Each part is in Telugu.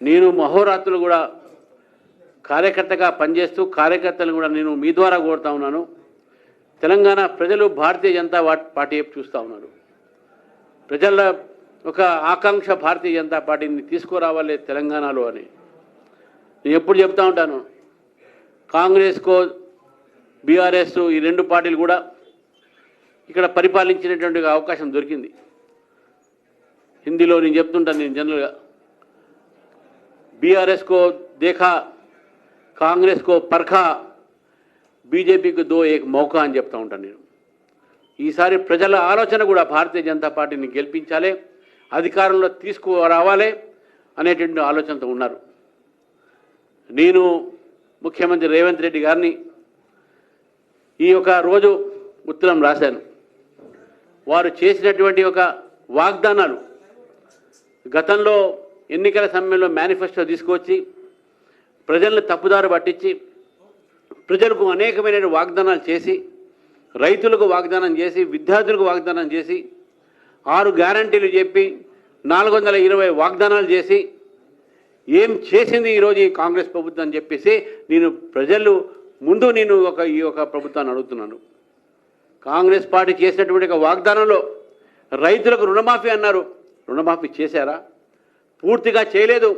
నేను మహోరాత్రులు కూడా కార్యకర్తగా పనిచేస్తూ కార్యకర్తలు కూడా నేను మీ ద్వారా కోరుతా ఉన్నాను. తెలంగాణ ప్రజలు భారతీయ జనతా పార్టీ వైపు చూస్తూ ఉన్నారు. ప్రజల ఒక ఆకాంక్ష భారతీయ జనతా పార్టీని తీసుకురావాలి తెలంగాణలో అని. నేను ఎప్పుడు చెప్తా ఉంటాను. కాంగ్రెస్కో బీఆర్ఎస్ ఈ రెండు పార్టీలు కూడా ఇక్కడ పరిపాలించినటువంటి అవకాశం దొరికింది. హిందీలో నేను చెప్తుంటాను నేను జనరల్గా. బీఆర్ఎస్ को देखा కాంగ్రెస్ को परखा బీజేపీకి దో ఏక్ మౌకా అని చెప్తా ఉంటాను నేను ఈసారి ప్రజల ఆలోచన కూడా భారతీయ జనతా పార్టీని గెలిపించాలి అధికారంలో తీసుకురావాలి అనేటువంటి ఆలోచనతో ఉన్నారు నేను ముఖ్యమంత్రి రేవంత్ రెడ్డి గారిని ఈ యొక్క రోజు ఉత్తరం రాశాను వారు చేసినటువంటి ఒక వాగ్దానాలు గతంలో ఎన్నికల సమయంలో మేనిఫెస్టో తీసుకొచ్చి ప్రజలను తప్పుదారు పట్టించి ప్రజలకు అనేకమైన వాగ్దానాలు చేసి రైతులకు వాగ్దానం చేసి విద్యార్థులకు వాగ్దానం చేసి ఆరు గ్యారంటీలు చెప్పి నాలుగు వందల ఇరవై వాగ్దానాలు చేసి ఏం చేసింది ఈరోజు ఈ కాంగ్రెస్ ప్రభుత్వం అని చెప్పేసి నేను ప్రజలు ముందు నేను ఒక ఈ యొక్క ప్రభుత్వాన్ని అడుగుతున్నాను. కాంగ్రెస్ పార్టీ చేసినటువంటి ఒక వాగ్దానంలో రైతులకు రుణమాఫీ అన్నారు. రుణమాఫీ చేశారా? పూర్తిగా చేయలేదు.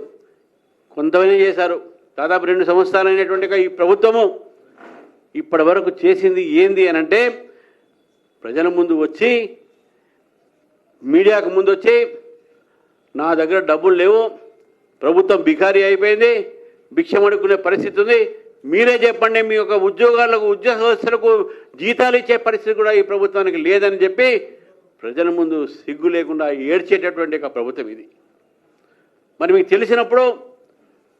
కొంతమంది చేశారు? దాదాపు రెండు సంవత్సరాలు అయినటువంటి ఈ ప్రభుత్వము ఇప్పటి వరకు చేసింది ఏంది అని అంటే ప్రజల ముందు వచ్చి మీడియాకు ముందు వచ్చి నా దగ్గర డబ్బులు లేవు ప్రభుత్వం బికారీ అయిపోయింది భిక్షమడుకునే పరిస్థితి ఉంది మీరే చెప్పండి మీ యొక్క ఉద్యోగాలకు ఉద్యోగస్తులకు జీతాలు ఇచ్చే పరిస్థితి కూడా ఈ ప్రభుత్వానికి లేదని చెప్పి ప్రజల ముందు సిగ్గు లేకుండా ఏడ్చేటటువంటి ఒక ప్రభుత్వం ఇది. మరి మీకు తెలిసినప్పుడు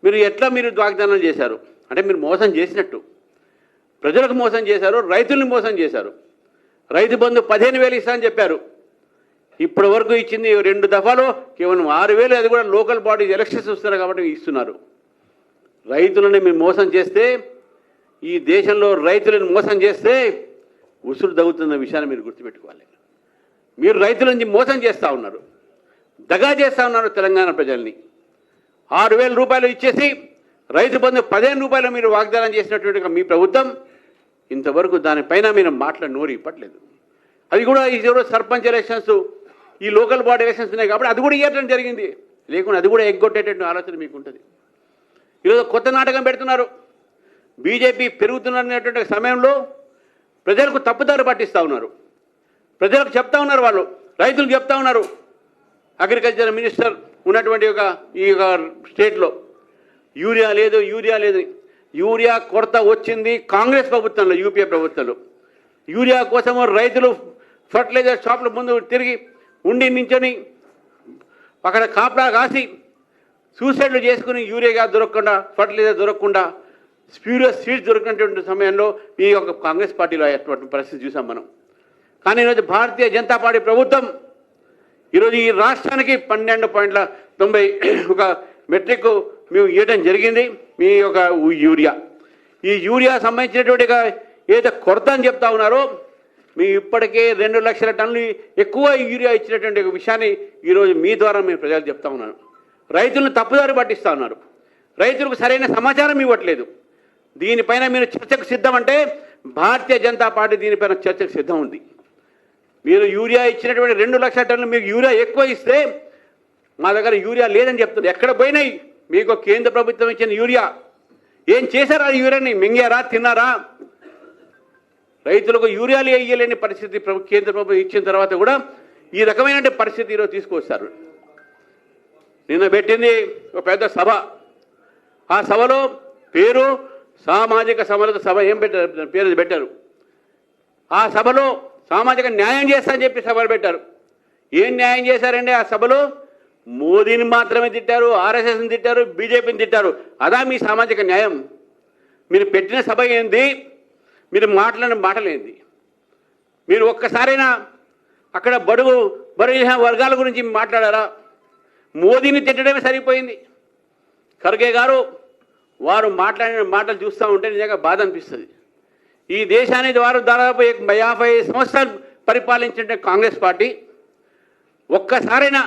మీరు ఎట్లా మీరు వాగ్దానాలు చేశారు? అంటే మీరు మోసం చేసినట్టు. ప్రజలకు మోసం చేశారు రైతుల్ని మోసం చేశారు. రైతు బంధు పదిహేను వేలు ఇస్తా అని చెప్పారు. ఇప్పటి వరకు ఇచ్చింది రెండు దఫాలు కేవలం ఆరు వేలు అది కూడా లోకల్ బాడీ ఎలక్షన్స్ వస్తున్నారు కాబట్టి ఇస్తున్నారు. రైతులని మీరు మోసం చేస్తే ఈ దేశంలో రైతులను మోసం చేస్తే ఉసురు తగ్గుతున్న విషయాన్ని మీరు గుర్తుపెట్టుకోవాలి. మీరు రైతులని మోసం చేస్తూ ఉన్నారు. దగా చేస్తూ ఉన్నారు తెలంగాణ ప్రజల్ని. ఆరు వేల రూపాయలు ఇచ్చేసి రైతు బంధు పదిహేను రూపాయలు మీరు వాగ్దానం చేసినటువంటి మీ ప్రభుత్వం ఇంతవరకు దానిపైన మీరు మాట్లాడి నోరు ఇప్పట్లేదు. అది కూడా ఈ సర్పంచ్ ఎలక్షన్స్ ఈ లోకల్ బాడీ ఎలక్షన్స్ ఉన్నాయి కాబట్టి అది కూడా ఇవ్వటం జరిగింది. లేకుండా అది కూడా ఎగ్గొట్టేటటువంటి ఆలోచన మీకు ఉంటుంది ఈరోజు కొత్త నాటకం పెడుతున్నారు. బీజేపీ పెరుగుతున్నటువంటి సమయంలో ప్రజలకు తప్పుదారి పట్టిస్తూ ఉన్నారు. ప్రజలకు చెప్తా ఉన్నారు వాళ్ళు రైతులకు చెప్తా ఉన్నారు. అగ్రికల్చర్ మినిస్టర్ ఉన్నటువంటి ఒక ఈ యొక్క స్టేట్లో. యూరియా లేదు యూరియా లేదు. యూరియా కొరత వచ్చింది కాంగ్రెస్ ప్రభుత్వంలో యూపీఏ ప్రభుత్వంలో. యూరియా కోసము రైతులు ఫర్టిలైజర్ షాపుల ముందు తిరిగి ఉండి నించొని అక్కడ కాపలా కాసి సూసైడ్లు చేసుకుని యూరియా దొరకకుండా ఫర్టిలైజర్ దొరకకుండా స్ప్యూరియస్ సీడ్స్ దొరికినటువంటి సమయంలో ఈ యొక్క కాంగ్రెస్ పార్టీలో అయ్యేటువంటి పరిస్థితి చూసాం మనం. కానీ ఈరోజు భారతీయ జనతా పార్టీ ప్రభుత్వం ఈరోజు ఈ రాష్ట్రానికి పన్నెండు పాయింట్ల తొంభై ఒక మెట్రిక్ మేము ఇవ్వడం జరిగింది. మీ యొక్క యూరియా. ఈ యూరియా సంబంధించినటువంటి ఏదో ఏదైతే కొరత అని చెప్తా ఉన్నారో మీ ఇప్పటికే రెండు లక్షల టన్నులు ఎక్కువ యూరియా ఇచ్చినటువంటి ఒక విషయాన్ని ఈరోజు మీ ద్వారా మేము ప్రజలు చెప్తా ఉన్నాను. రైతులను తప్పుదారి పట్టిస్తూ ఉన్నారు. రైతులకు సరైన సమాచారం ఇవ్వట్లేదు. దీనిపైన మీరు చర్చకు సిద్ధం అంటే భారతీయ జనతా పార్టీ దీనిపైన చర్చకు సిద్ధం ఉంది. మీరు యూరియా ఇచ్చినటువంటి రెండు లక్షల టన్నులు మీకు యూరియా ఎక్కువ ఇస్తే మా దగ్గర యూరియా లేదని చెప్తుంది. ఎక్కడ పోయినాయి? మీకు కేంద్ర ప్రభుత్వం ఇచ్చిన యూరియా. ఏం చేశారా యూరియాని? మింగారా? తిన్నారా? రైతులకు యూరియాలు వేయలేని పరిస్థితి కేంద్ర ప్రభుత్వం ఇచ్చిన తర్వాత కూడా ఈ రకమైన పరిస్థితి ఈరోజు తీసుకొస్తారు. నిన్న పెట్టింది ఒక పెద్ద సభ. ఆ సభలో పేరు సామాజిక సమరత సభ ఏం పెట్టారు? పేరు పెట్టారు. ఆ సభలో సామాజిక న్యాయం చేస్తా అని చెప్పి సభలు పెట్టారు. ఏం న్యాయం చేశారండి ఆ సభలో? మోదీని మాత్రమే తిట్టారు ఆర్ఎస్ఎస్ని తిట్టారు బీజేపీని తిట్టారు. అదా మీ సామాజిక న్యాయం. మీరు పెట్టిన సభ ఏంది? మీరు మాట్లాడిన మాటలేంది మీరు ఒక్కసారైనా అక్కడ బడుగు బరువు వర్గాల గురించి మాట్లాడారా? మోదీని తిట్టడమే సరిపోయింది ఖర్గే గారు వారు మాట్లాడిన మాటలు చూస్తూ ఉంటే నిజంగా బాధ అనిపిస్తుంది. ఈ దేశాన్ని వారు దాదాపు యాభై సంవత్సరాలు పరిపాలించిన కాంగ్రెస్ పార్టీ. ఒక్కసారైనా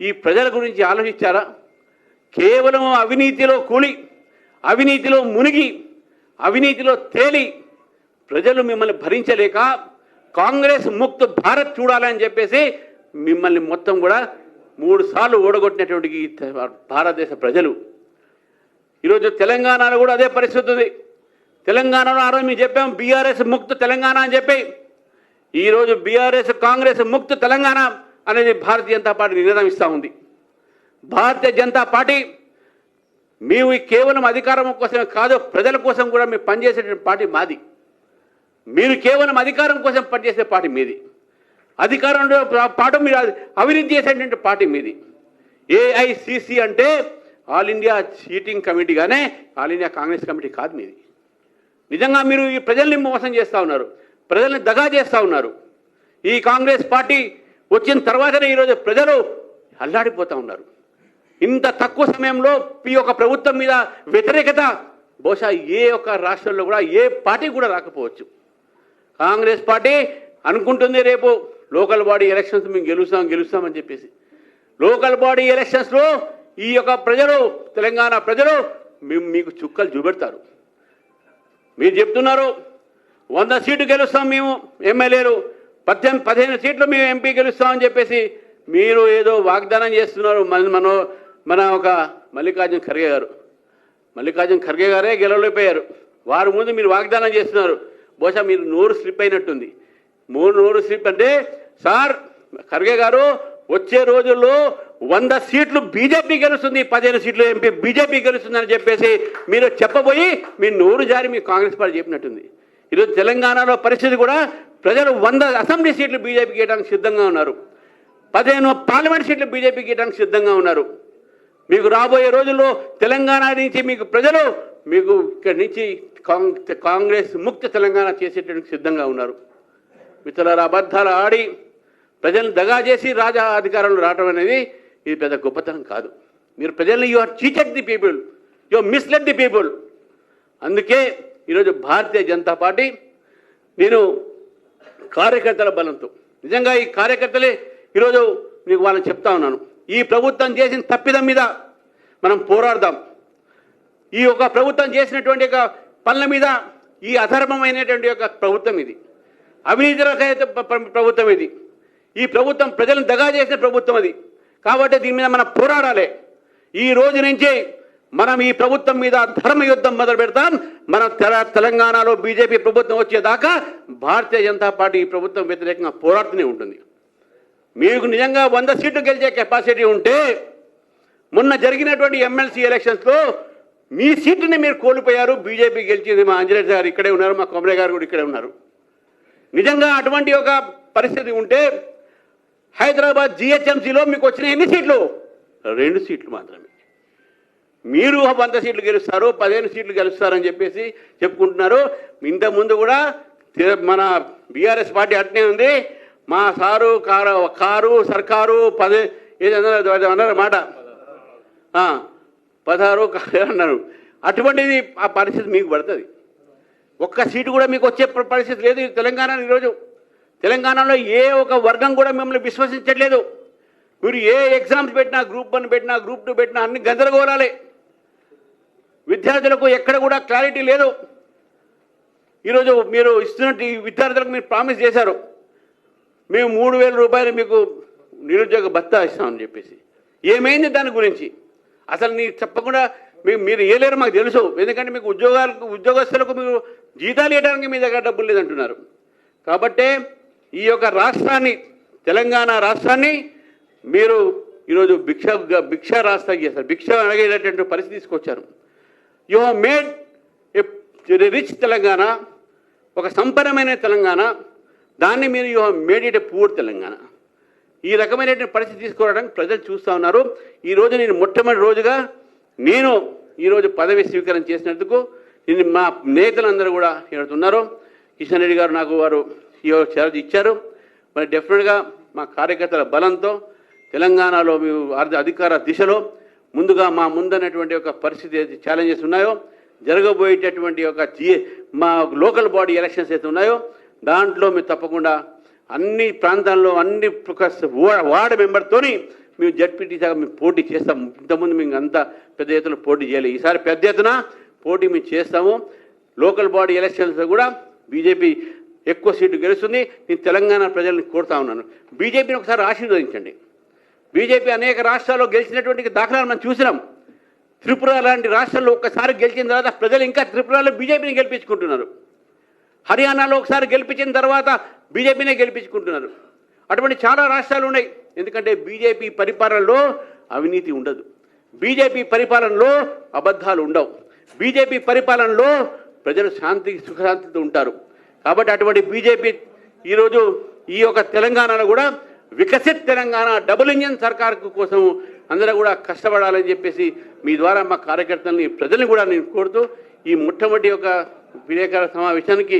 ఈ ప్రజల గురించి ఆలోచించారా? కేవలం అవినీతిలో కూలి అవినీతిలో మునిగి అవినీతిలో తేలి ప్రజలు మిమ్మల్ని భరించలేక కాంగ్రెస్ ముక్త భారత్ చూడాలని చెప్పేసి మిమ్మల్ని మొత్తం కూడా మూడు సార్లు ఓడగొట్టినటువంటి ఈ భారతదేశ ప్రజలు. ఈరోజు తెలంగాణలో కూడా అదే పరిస్థితి ఉంది. తెలంగాణలో ఆ రోజు మేము చెప్పాం బీఆర్ఎస్ ముక్త తెలంగాణ అని చెప్పి. ఈరోజు బీఆర్ఎస్ కాంగ్రెస్ ముక్త తెలంగాణ అనేది భారతీయ జనతా పార్టీ నినాదం ఇస్తూ ఉంది. భారతీయ జనతా పార్టీ మేము కేవలం అధికారం కోసమే కాదు ప్రజల కోసం కూడా మేము పనిచేసేటువంటి పార్టీ మాది. మీరు కేవలం అధికారం కోసం పనిచేసే పార్టీ మీది. అధికారంలో పాటు మీరు అవినీతి చేసేటువంటి పార్టీ మీది. ఏఐసిసి అంటే ఆల్ ఇండియా సీటింగ్ కమిటీగానే ఆల్ ఇండియా కాంగ్రెస్ కమిటీ కాదు మీది. నిజంగా మీరు ఈ ప్రజల్ని మోసం చేస్తూ ఉన్నారు. ప్రజల్ని దగా చేస్తూ ఉన్నారు. ఈ కాంగ్రెస్ పార్టీ వచ్చిన తర్వాతనే ఈరోజు ప్రజలు అల్లాడిపోతూ ఉన్నారు. ఇంత తక్కువ సమయంలో ఈ యొక్క ప్రభుత్వం మీద వ్యతిరేకత బహుశా ఏ ఒక్క రాష్ట్రంలో కూడా ఏ పార్టీ కూడా రాకపోవచ్చు. కాంగ్రెస్ పార్టీ అనుకుంటుంది రేపు లోకల్ బాడీ ఎలక్షన్స్ మేము గెలుస్తాం గెలుస్తామని చెప్పేసి. లోకల్ బాడీ ఎలక్షన్స్లో ఈ యొక్క ప్రజలు తెలంగాణ ప్రజలు మేము మీకు చుక్కలు చూపెడతారు. మీరు చెప్తున్నారు. వంద సీటు గెలుస్తాం మేము ఎమ్మెల్యేలు. పద్దెనిమిది పదిహేను సీట్లు మేము ఎంపీ గెలుస్తామని చెప్పేసి మీరు ఏదో వాగ్దానం చేస్తున్నారు. మన మన మన ఒక మల్లికార్జున ఖర్గే గారు. మల్లికార్జున ఖర్గే గారే గెలవలేకపోయారు. వారి ముందు మీరు వాగ్దానం చేస్తున్నారు. బహుశా మీరు నోరు స్లిప్ అయినట్టుంది. మూడు నోరు స్లిప్ అంటే సార్ ఖర్గే గారు వచ్చే రోజుల్లో వంద సీట్లు బీజేపీ గెలుస్తుంది పదిహేను సీట్లు ఎంపీ బీజేపీ గెలుస్తుందని చెప్పేసి మీరు చెప్పబోయి మీ నోరు జారి మీ కాంగ్రెస్ పార్టీ చెప్పినట్టుంది. ఈరోజు తెలంగాణలో పరిస్థితి కూడా ప్రజలు వంద అసెంబ్లీ సీట్లు బీజేపీకి ఇవ్వడానికి సిద్ధంగా ఉన్నారు. పదిహేను పార్లమెంట్ సీట్లు బీజేపీకి ఇవ్వడానికి సిద్ధంగా ఉన్నారు. మీకు రాబోయే రోజుల్లో తెలంగాణ నుంచి మీకు ప్రజలు మీకు ఇక్కడి నుంచి కాంగ్రెస్ ముక్త తెలంగాణ చేసేటందుకు సిద్ధంగా ఉన్నారు. మిత్రుల అబద్ధాలు ఆడి ప్రజలను దగా చేసి రాజా అధికారంలో రావడం అనేది ఇది పెద్ద గొప్పతనం కాదు. మీరు ప్రజల్ని you are cheated the people you misled the people అందుకే ఈరోజు భారతీయ జనతా పార్టీ నేను కార్యకర్తల బలంతో నిజంగా ఈ కార్యకర్తలే ఈరోజు మీకు వాళ్ళని చెప్తా ఉన్నాను. ఈ ప్రభుత్వం చేసిన తప్పిదం మీద మనం పోరాడదాం. ఈ యొక్క ప్రభుత్వం చేసినటువంటి యొక్క పనుల మీద ఈ అధర్మమైనటువంటి యొక్క ప్రభుత్వం ఇది. అవినీతి రహిత ప్రభుత్వం ఇది. ఈ ప్రభుత్వం ప్రజలను దగా చేసిన ప్రభుత్వం అది. కాబట్టి దీని మీద మనం పోరాడాలి. ఈ రోజు నుంచి మనం ఈ ప్రభుత్వం మీద ధర్మ యుద్ధం మొదలు పెడతాం. మన తెల- తెలంగాణలో బీజేపీ ప్రభుత్వం వచ్చేదాకా భారతీయ జనతా పార్టీ ఈ ప్రభుత్వం వ్యతిరేకంగా పోరాడుతూనే ఉంటుంది. మీకు నిజంగా వంద సీట్లు గెలిచే కెపాసిటీ ఉంటే మొన్న జరిగినటువంటి ఎమ్మెల్సీ ఎలక్షన్స్లో మీ సీట్ని మీరు కోల్పోయారు. బీజేపీ గెలిచింది మా అంజనేయ గారు ఇక్కడే ఉన్నారు మా కొమరే గారు కూడా ఇక్కడే ఉన్నారు. నిజంగా అటువంటి ఒక పరిస్థితి ఉంటే హైదరాబాద్ జిహెచ్ఎంసీలో మీకు వచ్చిన ఎన్ని సీట్లు? రెండు సీట్లు మాత్రమే. మీరు వంద సీట్లు గెలుస్తారు పదిహేను సీట్లు గెలుస్తారని చెప్పేసి చెప్పుకుంటున్నారు. ఇంతకుముందు కూడా మన బీఆర్ఎస్ పార్టీ అట్నే ఉంది. మా సారు కారు కారు సర్కారు పది ఏదన్నారు అన్నారు? మాట. పదహారు కారు అన్నారు. అటువంటిది ఆ పరిస్థితి మీకు పడుతుంది. ఒక్క సీటు కూడా మీకు వచ్చే పరిస్థితి లేదు ఈ తెలంగాణ ఈరోజు. తెలంగాణలో ఏ ఒక వర్గం కూడా మిమ్మల్ని విశ్వసించట్లేదు. మీరు ఏ ఎగ్జామ్స్ పెట్టినా గ్రూప్ వన్ పెట్టినా గ్రూప్ టూ పెట్టినా అన్ని గందరగోళాలే. విద్యార్థులకు ఎక్కడ కూడా క్లారిటీ లేదు. ఈరోజు మీరు ఇస్తున్నట్టు ఈ విద్యార్థులకు మీరు ప్రామిస్ చేశారు. మేము మూడు వేల రూపాయలు మీకు నిరుద్యోగ భత్తా ఇస్తామని చెప్పేసి. ఏమైంది దాని గురించి? అసలు నీ చెప్పకుండా మీకు మీరు ఏలేరు మాకు తెలుసు. ఎందుకంటే మీకు ఉద్యోగాలకు ఉద్యోగస్తులకు మీరు జీతాలు ఇవ్వడానికి మీ దగ్గర డబ్బులు లేదంటున్నారు. కాబట్టే ఈ యొక్క రాష్ట్రాన్ని తెలంగాణ రాష్ట్రాన్ని మీరు ఈరోజు భిక్ష భిక్ష రాష్ట్రం చేస్తారు భిక్ష అడిగేటటువంటి పరిస్థితి తీసుకొచ్చారు. You have made a rich Telangana ఒక సంపన్నమైన తెలంగాణ దాన్ని మీరు you have made it a poor Telangana. ఈ రకమైనటువంటి పరిస్థితి తీసుకోవడానికి ప్రజలు చూస్తూ ఉన్నారు. ఈ రోజు నేను మొట్టమొదటి రోజుగా నేను ఈరోజు పదవి స్వీకారం చేసినందుకు నేను మా నేతలందరూ కూడా ఉన్నారు కిషన్ రెడ్డి గారు నాకు వారు ఈ చార్జ్ ఇచ్చారు. మరి డెఫినెట్గా మా కార్యకర్తల బలంతో తెలంగాణలో మేము అధికార దిశలో ముందుగా మా ముందన్నటువంటి ఒక పరిస్థితి అయితే ఛాలెంజెస్ ఉన్నాయో జరగబోయేటటువంటి ఒక మా లోకల్ బాడీ ఎలక్షన్స్ అయితే ఉన్నాయో దాంట్లో మేము తప్పకుండా అన్ని ప్రాంతాల్లో అన్ని వార్డ్ వా- మెంబర్తోని మేము జడ్పీటీ దాకా మేము పోటీ చేస్తాము ఇంతకుముందు మేము అంత పెద్ద ఎత్తున పోటీ చేయలేదు. ఈసారి పెద్ద ఎత్తున పోటీ మేము చేస్తాము. లోకల్ బాడీ ఎలక్షన్స్ కూడా బీజేపీ ఎక్కువ సీటు గెలుస్తుంది. నేను తెలంగాణ ప్రజల్ని కోరుతా ఉన్నాను. బీజేపీని ఒకసారి ఆశీర్వదించండి. బీజేపీ అనేక రాష్ట్రాల్లో గెలిచినటువంటి దాఖలాలు మనం చూసినాం. త్రిపుర లాంటి రాష్ట్రాల్లో ఒక్కసారి గెలిచిన తర్వాత ప్రజలు ఇంకా త్రిపురలో బీజేపీని గెలిపించుకుంటున్నారు. హర్యానాలో ఒకసారి గెలిపించిన తర్వాత బీజేపీనే గెలిపించుకుంటున్నారు. అటువంటి చాలా రాష్ట్రాలు ఉన్నాయి. ఎందుకంటే బీజేపీ పరిపాలనలో అవినీతి ఉండదు. బీజేపీ పరిపాలనలో అబద్ధాలు ఉండవు. బీజేపీ పరిపాలనలో ప్రజలు శాంతి సుఖశాంతితో ఉంటారు. కాబట్టి అటువంటి బీజేపీ ఈరోజు ఈ యొక్క తెలంగాణలో కూడా వికసిత్ తెలంగాణ డబుల్ ఇంజన్ సర్కార్ కోసం అందరూ కూడా కష్టపడాలని చెప్పేసి మీ ద్వారా మా కార్యకర్తల్ని ప్రజల్ని కూడా నేను కోరుతూ ఈ మొట్టమొదటి యొక్క విలేకరుల సమావేశానికి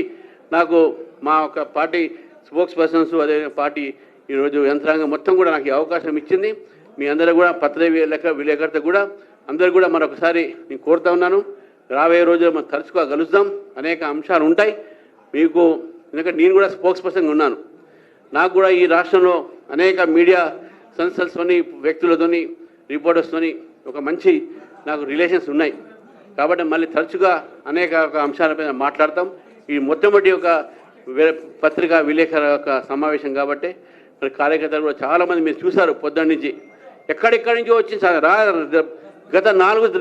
నాకు మా ఒక పార్టీ స్పోక్స్ పర్సన్స్ అదే పార్టీ ఈరోజు యంత్రాంగం మొత్తం కూడా నాకు అవకాశం ఇచ్చింది. మీ అందరూ కూడా పత్రిక లెక్క విలేకరుత కూడా అందరూ కూడా మరొకసారి నేను కోరుతా ఉన్నాను. రాబోయే రోజుల్లో మనం తరచుగా కలుద్దాం. అనేక అంశాలు ఉంటాయి మీకు ఎందుకంటే నేను కూడా స్పోక్స్ పర్సన్గా ఉన్నాను. నాకు కూడా ఈ రాష్ట్రంలో అనేక మీడియా సంస్థలతోని వ్యక్తులతోని రిపోర్టర్స్తోని ఒక మంచి నాకు రిలేషన్స్ ఉన్నాయి. కాబట్టి మళ్ళీ తరచుగా అనేక ఒక అంశాలపైన మాట్లాడతాం. ఈ మొట్టమొదటి ఒక పత్రికా విలేకరుల యొక్క సమావేశం కాబట్టి మరి కార్యకర్తలు కూడా చాలామంది మీరు చూశారు పొద్దున్న నుంచి ఎక్కడెక్కడి నుంచో వచ్చి గత నాలుగు